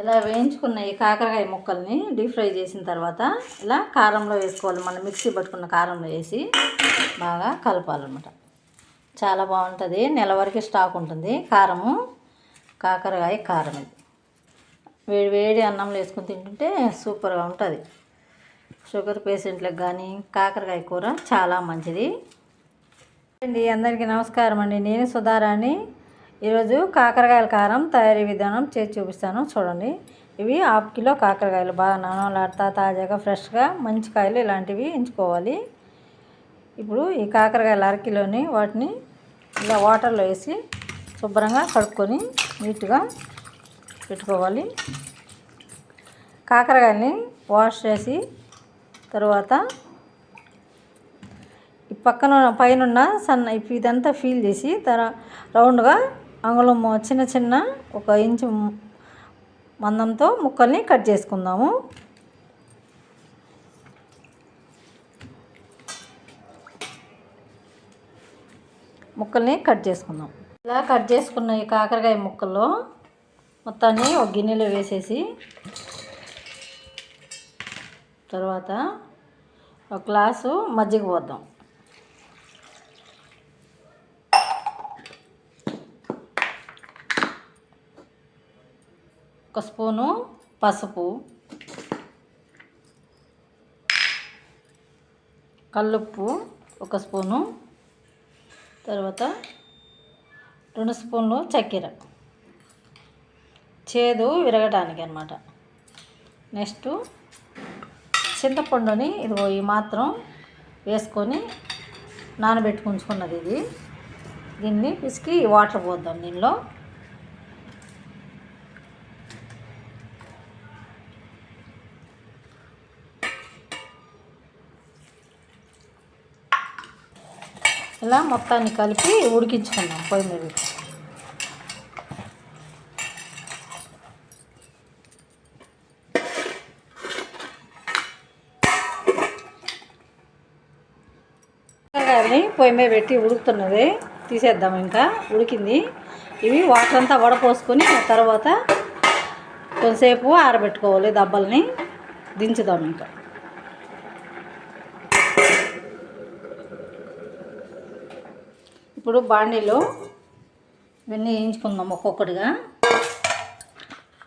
ఇలా వేయించుకున్న ఈ కాకరకాయ ముక్కల్ని డీప్ ఫ్రై చేసిన తర్వాత ఇలా కారంలో వేసుకోవాలి. మనం మిక్సీ పట్టుకున్న కారంలో వేసి బాగా కలపాలన్నమాట. చాలా బాగుంటుంది. నెల వరకు స్టాక్ ఉంటుంది. కారము కాకరకాయ కారం ఇది. వేడి వేడి అన్నంలో వేసుకుని తింటుంటే సూపర్గా ఉంటుంది. షుగర్ పేషెంట్లకు కానీ కాకరకాయ కూర చాలా మంచిది. అండి అందరికీ నమస్కారం అండి. నేను సుధారాణి. ఈరోజు కాకరకాయల కారం తయారీ విధానం చేసి చూపిస్తాను. చూడండి. ఇవి హాఫ్ కిలో కాకరకాయలు. బాగా నానలాడతా తాజాగా ఫ్రెష్గా మంచి కాయలు ఇలాంటివి ఎంచుకోవాలి. ఇప్పుడు ఈ కాకరకాయలు అరకిలోని వాటిని ఇలా వాటర్లో వేసి శుభ్రంగా కడుక్కొని నీట్గా పెట్టుకోవాలి. కాకరకాయని వాష్ చేసి తర్వాత ఈ పక్కన పైన సన్న ఇదంతా ఫీల్ చేసి తర రౌండ్గా అంగుళం చిన్న చిన్న ఒక ఇంచు మందంతో ముక్కల్ని కట్ చేసుకుందాము. ముక్కల్ని కట్ చేసుకుందాం. ఇలా కట్ చేసుకున్న ఈ కాకరకాయ ముక్కల్లో మొత్తాన్ని ఒక గిన్నెలో వేసేసి తర్వాత ఒక గ్లాసు మజ్జిగ పోద్దాం. ఒక స్పూను పసుపు. కల్లుప్పు ఒక స్పూను. తర్వాత రెండు స్పూన్లు చక్కెర. చేదు విరగడానికి అనమాట నెక్స్ట్ చింతపండుని ఇదిగో ఈ మాత్రం వేసుకొని నానబెట్టుకుంచుకున్నది ఇది. దీన్ని పిసికి వాటర్ పోద్దాం దీనిలో. ఇలా మొత్తాన్ని కలిపి ఉడికించుకుందాం పొయ్యి మీద పొయ్యి మీద పెట్టి ఉడుకుతున్నది. తీసేద్దాం ఇంకా. ఉడికింది. ఇవి వాటర్ అంతా వడపోసుకొని తర్వాత కొంతసేపు ఆరబెట్టుకోవాలి దబ్బల్ని. దించుదాం ఇంకా. ఇప్పుడు బాండీలో ఇవన్నీ వేయించుకుందాం ఒక్కొక్కటిగా.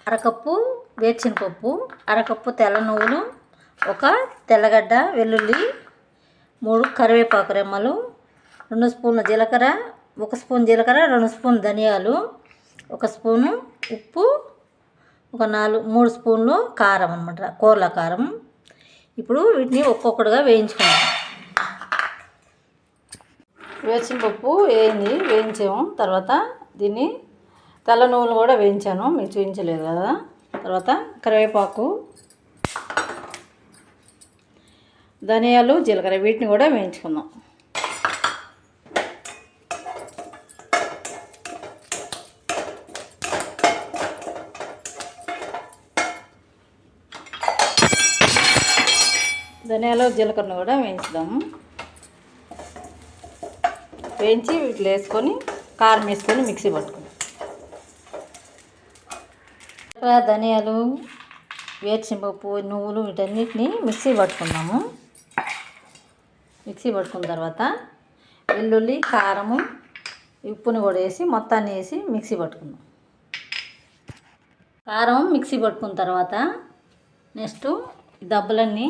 అరకప్పు వేచిన పప్పు అరకప్పు తెల్ల నువ్వులు ఒక తెల్లగడ్డ వెల్లుల్లి మూడు కరివేపాకు రెమ్మలు రెండు స్పూన్ల జీలకర్ర ఒక స్పూన్ జీలకర్ర రెండు స్పూన్ ధనియాలు ఒక స్పూను ఉప్పు ఒక నాలుగు మూడు స్పూన్లు కారం అనమాట కూరల కారం. ఇప్పుడు వీటిని ఒక్కొక్కటిగా వేయించుకుందాం. వేసిన పప్పు వేయింది వేయించాము తర్వాత దీన్ని తెల్ల నువ్వులు కూడా వేయించాను మీకు చూపించలేదు కదా తర్వాత కరివేపాకు ధనియాలు జీలకర్ర వీటిని కూడా వేయించుకుందాం ధనియాలు జీలకర్రను కూడా వేయించుదాము వేయించి వీటిలో వేసుకొని కారం వేసుకొని మిక్సీ పట్టుకున్నాం ధనియాలు వేరుచింపప్పు నువ్వులు వీటన్నిటిని మిక్సీ పట్టుకున్నాము. మిక్సీ పట్టుకున్న తర్వాత వెల్లుల్లి కారము ఉప్పుని కూడా వేసి మొత్తాన్ని వేసి మిక్సీ పట్టుకున్నాం కారం మిక్సీ పట్టుకున్న తర్వాత నెక్స్ట్ దెబ్బలన్నీ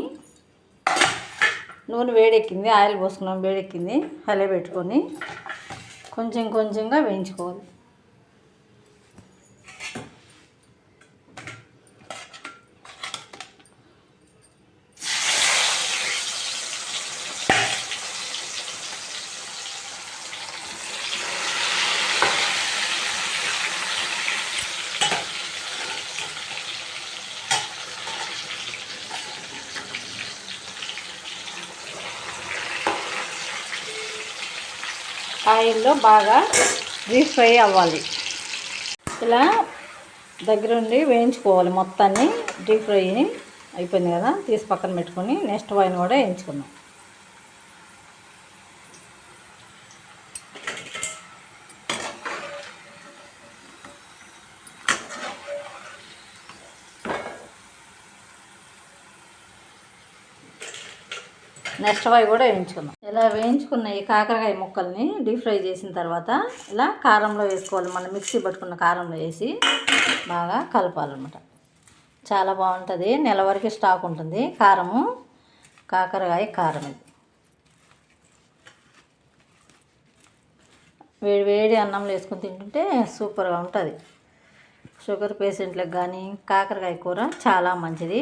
నూనె వేడెక్కింది ఆయిల్ పోసుకున్నాం వేడెక్కింది హలే పెట్టుకొని కొంచెం కొంచెంగా వేయించుకోవాలి. ఆయిల్లో బాగా డీప్ ఫ్రై అవ్వాలి. ఇలా దగ్గరుండి వేయించుకోవాలి మొత్తాన్ని. డీప్ ఫ్రై అయిపోయింది కదా తీసి పక్కన పెట్టుకొని నెక్స్ట్ వైన్ కూడా వేయించుకున్నాం నెక్స్ట్ అవి కూడా వేయించుకుందాం. ఇలా వేయించుకున్న ఈ కాకరకాయ ముక్కల్ని డీప్ ఫ్రై చేసిన తర్వాత ఇలా కారంలో వేసుకోవాలి. మనం మిక్సీ పట్టుకున్న కారంలో వేసి బాగా కలపాలన్నమాట. చాలా బాగుంటుంది. నెల వరకు స్టాక్ ఉంటుంది. కారము కాకరకాయ కారం ఇది. వేడి వేడి అన్నంలో వేసుకొని తింటుంటే సూపర్గా ఉంటుంది. షుగర్ పేషెంట్లకు కానీ కాకరకాయ కూర చాలా మంచిది.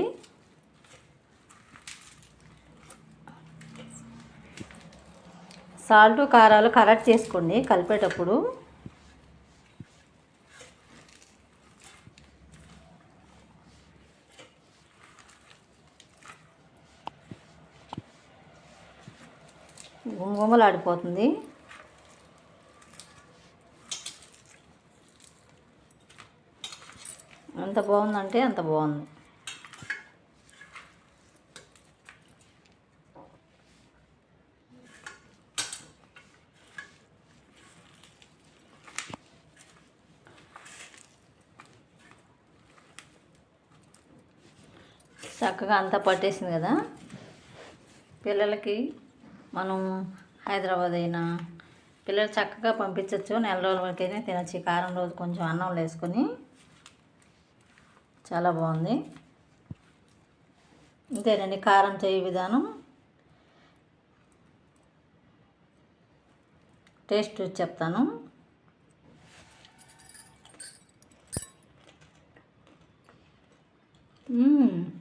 సాల్ట్ కారాలు కరెక్ట్ చేసుకోండి కలిపేటప్పుడు. గుమగుమలాడిపోతుంది. ఎంత బాగుందంటే అంత బాగుంది. చక్కగా అంతా పట్టేసింది కదా. పిల్లలకి మనం హైదరాబాద్ అయినా పిల్లలు చక్కగా పంపించవచ్చు నెల రోజుల వరకైనా తినచ్చు. ఈ కారం రోజు కొంచెం అన్నం వేసుకొని చాలా బాగుంది. ఇంతేనండి కారం చేయ విధానం. టేస్ట్ చూసి చెప్తాను. Mmm.